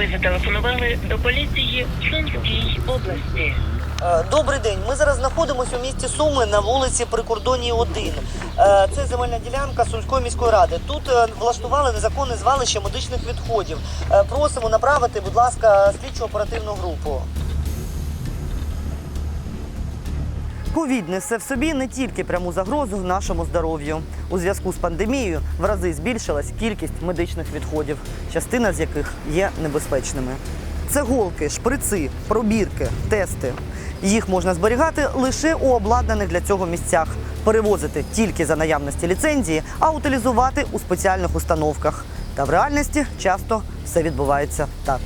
Ви зателефонували до поліції в Сумській області. Е, Добрий день. Ми зараз знаходимося у місті Суми на вулиці Прикордонній 1. Е, Це земельна ділянка Сумської міської ради. Тут е, влаштували незаконне звалище медичних відходів. Просимо направити, будь ласка, слідчу оперативну групу. Ковід несе в собі не тільки пряму загрозу нашому здоров'ю. У зв'язку з пандемією в рази збільшилась кількість медичних відходів, частина з яких є небезпечними. Це голки, шприци, пробірки, тести. Їх можна зберігати лише у обладнаних для цього місцях, перевозити тільки за наявності ліцензії, а утилізувати у спеціальних установках. Та в реальності часто все відбувається так.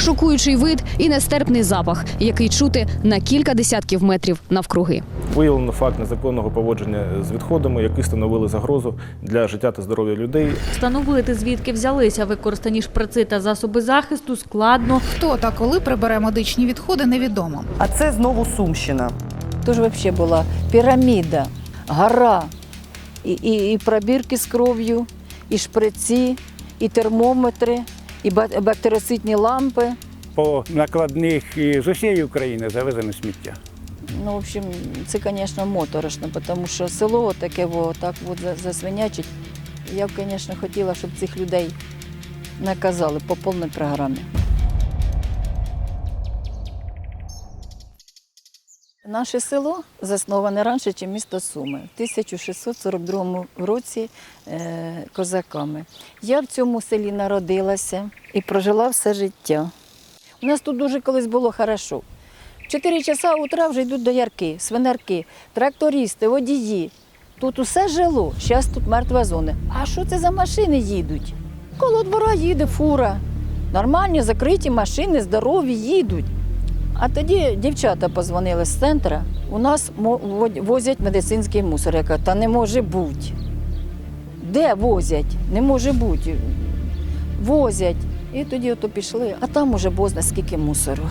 Шокуючий вид і нестерпний запах, який чути на кілька десятків метрів навкруги. Виявлено факт незаконного поводження з відходами, які становили загрозу для життя та здоров'я людей. Встановити, звідки взялися використані шприци та засоби захисту, складно. Хто та коли прибере медичні відходи, невідомо. А це знову Сумщина. Тож взагалі була піраміда, гора, і, і, і пробірки з кров'ю, і шприці, і термометри, і бактероситні бактерицидні лампи. по накладних з усієї України завезено сміття. Ну, в общем, це, звісно, моторошно, тому що село таке во, так от засвинячить. Я б, звісно, хотіла, щоб цих людей наказали по повній програмі. Наше село засноване раніше, ніж місто Суми, в 1642 році е, козаками. Я в цьому селі народилася і прожила все життя. У нас тут дуже колись було хорошо. 4 часа утра вже йдуть доярки, свинарки, трактористи, водії. Тут усе жило, зараз тут мертва зона. А що це за машини їдуть? Коло двора їде фура. Нормальні, закриті машини, здорові їдуть. А тоді дівчата позвонили з центру, у нас возять медицинський мусор. Я кажу, та не може бути. Де возять? Не може бути. Возять. І тоді ото пішли, а там уже бозна скільки мусору.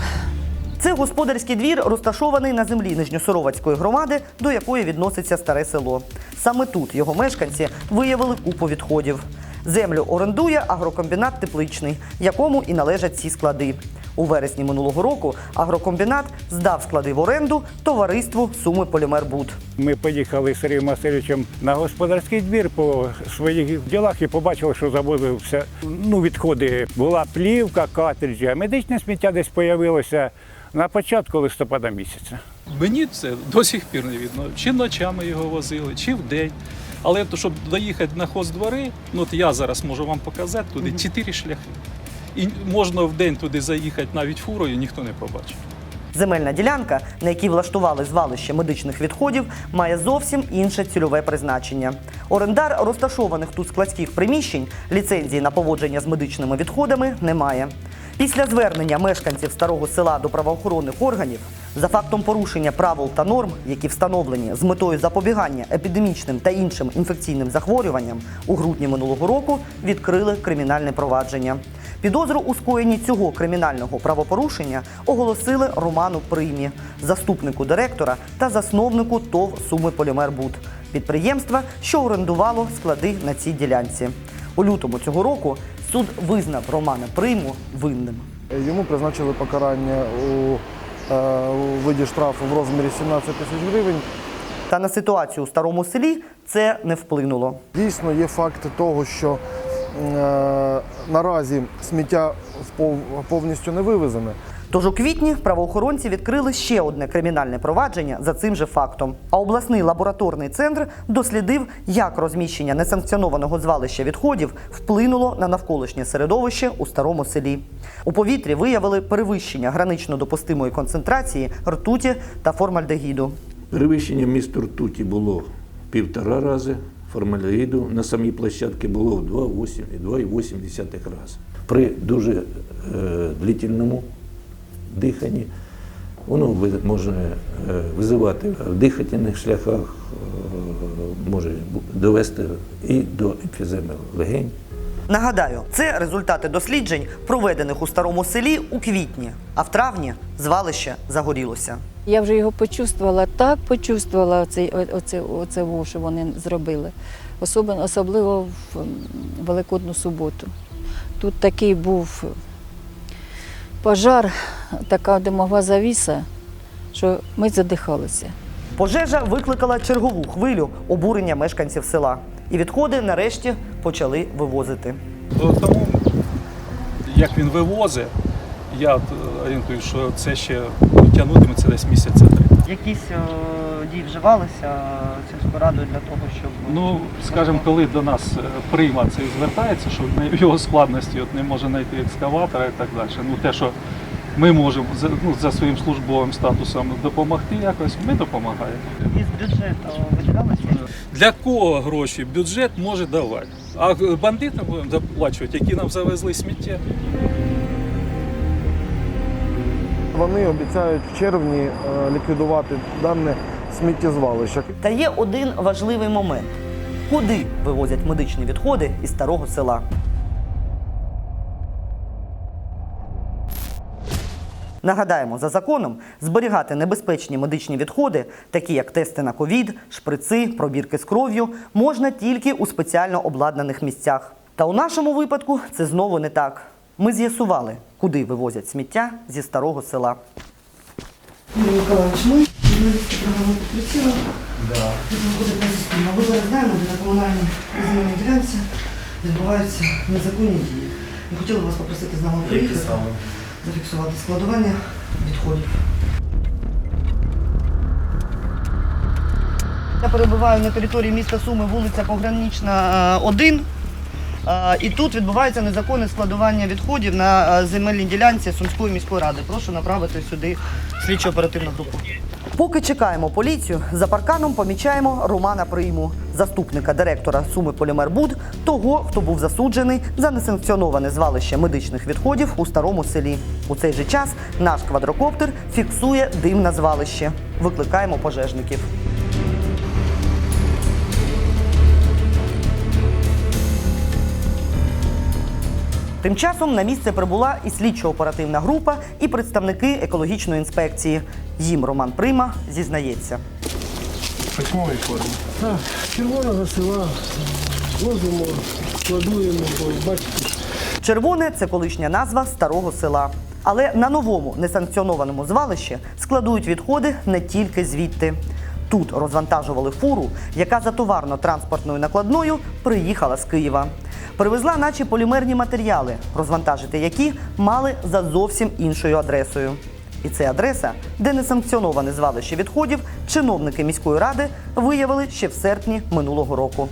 Це господарський двір, розташований на землі Нижньосоровацької громади, до якої відноситься старе село. Саме тут його мешканці виявили купу відходів. Землю орендує агрокомбінат Тепличний, якому і належать ці склади. У вересні минулого року агрокомбінат здав склади в оренду товариству Суми Полімербуд. Ми поїхали з Сергієм Васильовичем на господарський двір по своїх ділах і побачили, що завозився ну, відходи. Була плівка, картриджі, а медичне сміття десь з'явилося на початку листопада місяця. Мені це до сих пір не видно. Чи ночами його возили, чи вдень. Але то, щоб доїхати на хоздвори, ну от я зараз можу вам показати туди чотири шляхи. І можна в день туди заїхати навіть фурою, ніхто не побачить. Земельна ділянка, на якій влаштували звалище медичних відходів, має зовсім інше цільове призначення. Орендар розташованих тут складських приміщень ліцензії на поводження з медичними відходами немає. Після звернення мешканців старого села до правоохоронних органів за фактом порушення правил та норм, які встановлені з метою запобігання епідемічним та іншим інфекційним захворюванням, у грудні минулого року відкрили кримінальне провадження. Підозру у скоєнні цього кримінального правопорушення оголосили Роману Примі, заступнику директора та засновнику ТОВ Суми Полімербуд, підприємства, що орендувало склади на цій ділянці. У лютому цього року суд визнав Романа Приму винним. Йому призначили покарання у, е, виді штрафу в розмірі 17 тисяч гривень. Та на ситуацію у старому селі це не вплинуло. Дійсно, є факти того, що наразі сміття повністю не вивезене. Тож у квітні правоохоронці відкрили ще одне кримінальне провадження за цим же фактом. А обласний лабораторний центр дослідив, як розміщення несанкціонованого звалища відходів вплинуло на навколишнє середовище у старому селі. У повітрі виявили перевищення гранично допустимої концентрації ртуті та формальдегіду. Перевищення місту ртуті було півтора рази, формальдегіду на самій площадці було в 2,8 і 2,8 раз. При дуже е, длительному диханні воно може е, визивати в дихательних шляхах, е, може довести і до емфіземи легень. Нагадаю, це результати досліджень, проведених у старому селі у квітні, а в травні звалище загорілося. Я вже його почувствувала, так почувствувала оце, оце, оце во, що вони зробили. Особливо, особливо в Великодну суботу. Тут такий був Пожар, така димова завіса, що ми задихалися. Пожежа викликала чергову хвилю обурення мешканців села. І відходи нарешті почали вивозити. Тому, як він вивозить, я орієнтую, що це ще тягнутиметься десь місяця три. Якісь дії вживалися сільською радою для того, щоб Ну, скажімо, коли до нас е, прийма це звертається, що в його складності от не може знайти екскаватора і так далі. Ну, те, що ми можемо за, ну, за своїм службовим статусом допомогти якось, ми допомагаємо. із бюджету виділялися. Для кого гроші бюджет може давати? А бандитам будемо заплачувати, які нам завезли сміття? Вони обіцяють в червні е, ліквідувати дане сміттєзвалище. Та є один важливий момент: куди вивозять медичні відходи із старого села? Нагадаємо, за законом зберігати небезпечні медичні відходи, такі як тести на ковід, шприци, пробірки з кров'ю, можна тільки у спеціально обладнаних місцях. Та у нашому випадку це знову не так. Ми з'ясували, куди вивозять сміття зі старого села. Миколаївич, ми журналісти програми «Підключила». Да. Зараз знаємо, де на комунальній земельній ділянці відбуваються незаконні дії. Ми хотіли вас попросити з нами приїхати, зафіксувати складування відходів. Я перебуваю на території міста Суми, вулиця Погранична, 1. Е, І тут відбувається незаконне складування відходів на е, земельній ділянці Сумської міської ради. Прошу направити сюди слідчо оперативну групу. Поки чекаємо поліцію, за парканом помічаємо Романа Прийму, заступника директора Суми Полімербуд, того, хто був засуджений за несанкціоноване звалище медичних відходів у старому селі. У цей же час наш квадрокоптер фіксує дим на звалище. Викликаємо пожежників. Тим часом на місце прибула і слідчо-оперативна група, і представники екологічної інспекції. Їм Роман Прима зізнається. Письмовій формі. Червоного села возимо, складуємо, бо бачите, Червоне це колишня назва старого села. Але на новому несанкціонованому звалищі складують відходи не тільки звідти. Тут розвантажували фуру, яка за товарно-транспортною накладною приїхала з Києва. Привезла наче полімерні матеріали, розвантажити які мали за зовсім іншою адресою. І це адреса, де несанкціоноване звалище відходів чиновники міської ради виявили ще в серпні минулого року.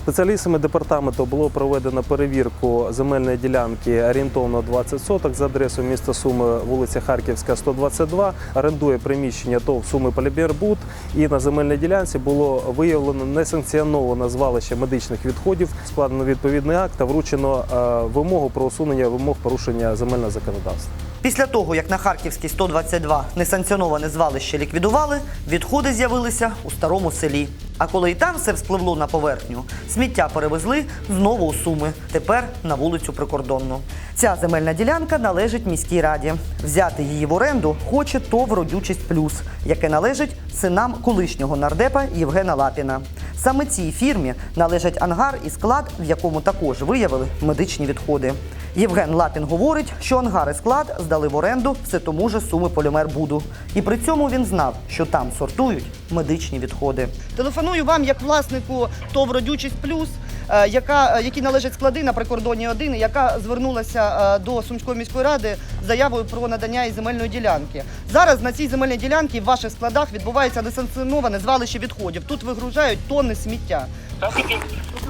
Спеціалістами департаменту було проведено перевірку земельної ділянки орієнтовно 20 соток за адресою міста Суми, вулиця Харківська, 122. Орендує приміщення ТОВ Суми Полібербуд. І на земельній ділянці було виявлено несанкціоноване звалище медичних відходів, складено відповідний акт та вручено е, вимогу про усунення вимог порушення земельного законодавства. Після того, як на Харківській 122 несанкціоноване звалище ліквідували, відходи з'явилися у старому селі. А коли і там все вспливло на поверхню, сміття перевезли знову у Суми, тепер на вулицю Прикордонну. Ця земельна ділянка належить міській раді. Взяти її в оренду хоче ТОВ «Родючість плюс, яке належить синам колишнього нардепа Євгена Лапіна. Саме цій фірмі належать ангар і склад, в якому також виявили медичні відходи. Євген Лапін говорить, що ангар і склад здали в оренду все тому же суми Полімербуду. І при цьому він знав, що там сортують медичні відходи. Телефоную вам як власнику ТОВ «Родючість плюс, е, яка, е, які належать склади на прикордонні 1, яка звернулася е, до Сумської міської ради з заявою про надання їй земельної ділянки. Зараз на цій земельній ділянці в ваших складах відбувається несанкціоноване звалище відходів. Тут вигружають тонни сміття.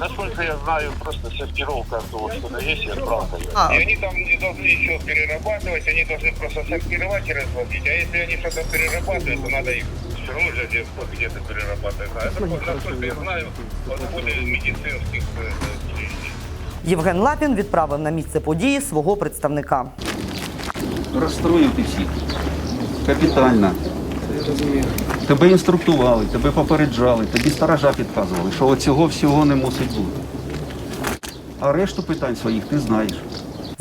Там идет, насколько я знаю, просто сортировка того, что есть, и отправка. А. И они там не должны еще перерабатывать, они должны просто сортировать и развозить. А если они что-то перерабатывают, то надо их все равно же где-то, где-то перерабатывать. А это, насколько я знаю, отходы медицинских э, учреждений. Євген Лапін відправив на місце події свого представника. Розстроїв ти всіх. Капітально. Тебе інструктували, тебе попереджали, тобі сторожа підказували, що оцього всього не мусить бути. А решту питань своїх ти знаєш.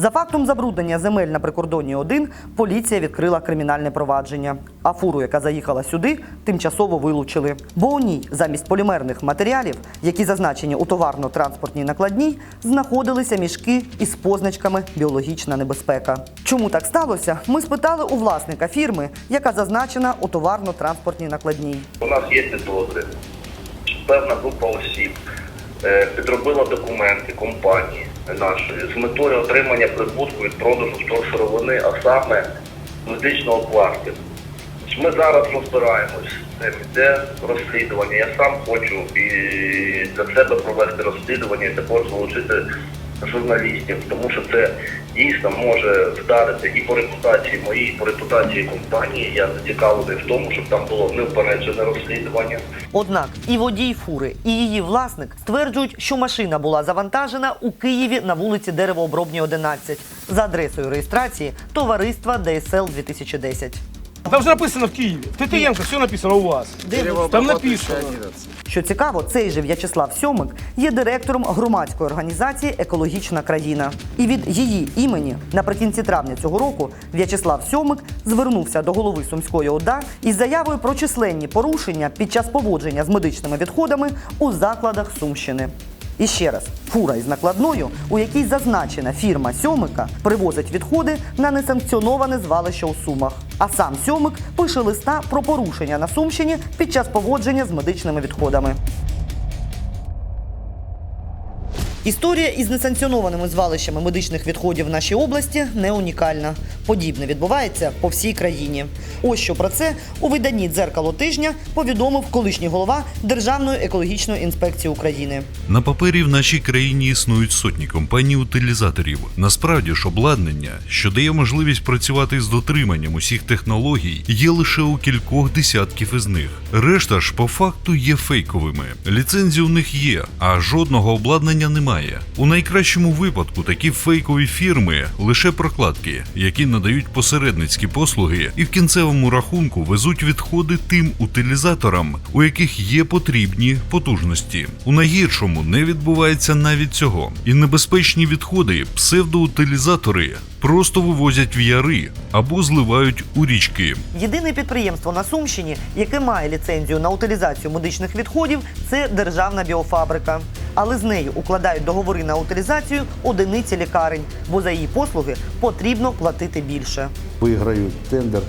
За фактом забруднення земель на прикордонні 1 поліція відкрила кримінальне провадження. А фуру, яка заїхала сюди, тимчасово вилучили. Бо у ній замість полімерних матеріалів, які зазначені у товарно-транспортній накладній, знаходилися мішки із позначками біологічна небезпека. Чому так сталося? Ми спитали у власника фірми, яка зазначена у товарно-транспортній накладній. У нас є підозри. Певна група осіб е, підробила документи компанії нашої з метою отримання прибутку від продажу вторсировини, а саме медичного пластику. Ми зараз розбираємось, цим іде розслідування. Я сам хочу і для себе провести розслідування і також залучити журналістів, тому що це дійсно може вдарити і по репутації моїй, і по репутації компанії. Я зацікавлений в тому, щоб там було неупереджене розслідування. Однак і водій фури, і її власник стверджують, що машина була завантажена у Києві на вулиці Деревообробній 11 за адресою реєстрації товариства ДСЛ 2010. Там же написано в Києві. Титиєнко, все написано у вас. Там написано. Що цікаво, цей же В'ячеслав Сьомик є директором громадської організації Екологічна країна. І від її імені наприкінці травня цього року В'ячеслав Сьомик звернувся до голови Сумської ОДА із заявою про численні порушення під час поводження з медичними відходами у закладах Сумщини. І ще раз, фура із накладною, у якій зазначена фірма Сьомика, привозить відходи на несанкціоноване звалище у Сумах. А сам Сьомик пише листа про порушення на Сумщині під час поводження з медичними відходами. Історія із несанкціонованими звалищами медичних відходів в нашій області не унікальна. Подібне відбувається по всій країні. Ось що про це у виданні дзеркало тижня повідомив колишній голова Державної екологічної інспекції України. На папері в нашій країні існують сотні компаній-утилізаторів. Насправді ж обладнання, що дає можливість працювати з дотриманням усіх технологій, є лише у кількох десятків із них. Решта ж по факту є фейковими. Ліцензії у них є, а жодного обладнання немає. У найкращому випадку такі фейкові фірми лише прокладки, які надають посередницькі послуги, і в кінцевому рахунку везуть відходи тим утилізаторам, у яких є потрібні потужності. У найгіршому не відбувається навіть цього, і небезпечні відходи псевдоутилізатори просто вивозять в яри або зливають у річки. Єдине підприємство на Сумщині, яке має ліцензію на утилізацію медичних відходів, це державна біофабрика. Але з нею укладають договори на утилізацію одиниці лікарень, бо за її послуги потрібно платити більше. виграють тендер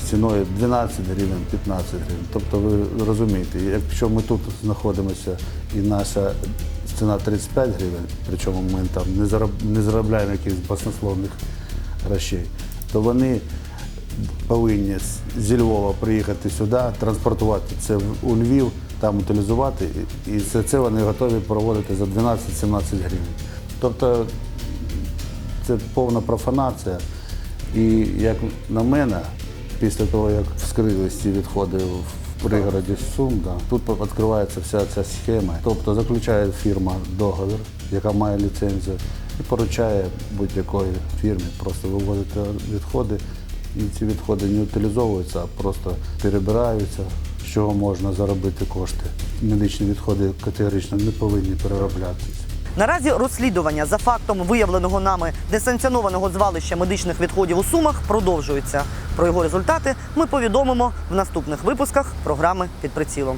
з ціною 12 гривень, 15 гривень. Тобто ви розумієте, якщо ми тут знаходимося і наша ціна 35 гривень, причому ми там не, зароб, не заробляємо якихось баснословних грошей, то вони повинні зі Львова приїхати сюди, транспортувати це у Львів, там утилізувати, і за це вони готові проводити за 12-17 гривень. Тобто це повна профанація. І як на мене, після того, як вскрились ці відходи в пригороді Сум, да, тут відкривається вся ця схема. Тобто заключає фірма договір, яка має ліцензію, і поручає будь-якої фірмі просто вивозити відходи. І ці відходи не утилізовуються, а просто перебираються, з чого можна заробити кошти. Медичні відходи категорично не повинні перероблятися. Наразі розслідування за фактом виявленого нами несанкціонованого звалища медичних відходів у Сумах продовжується. Про його результати ми повідомимо в наступних випусках програми під прицілом.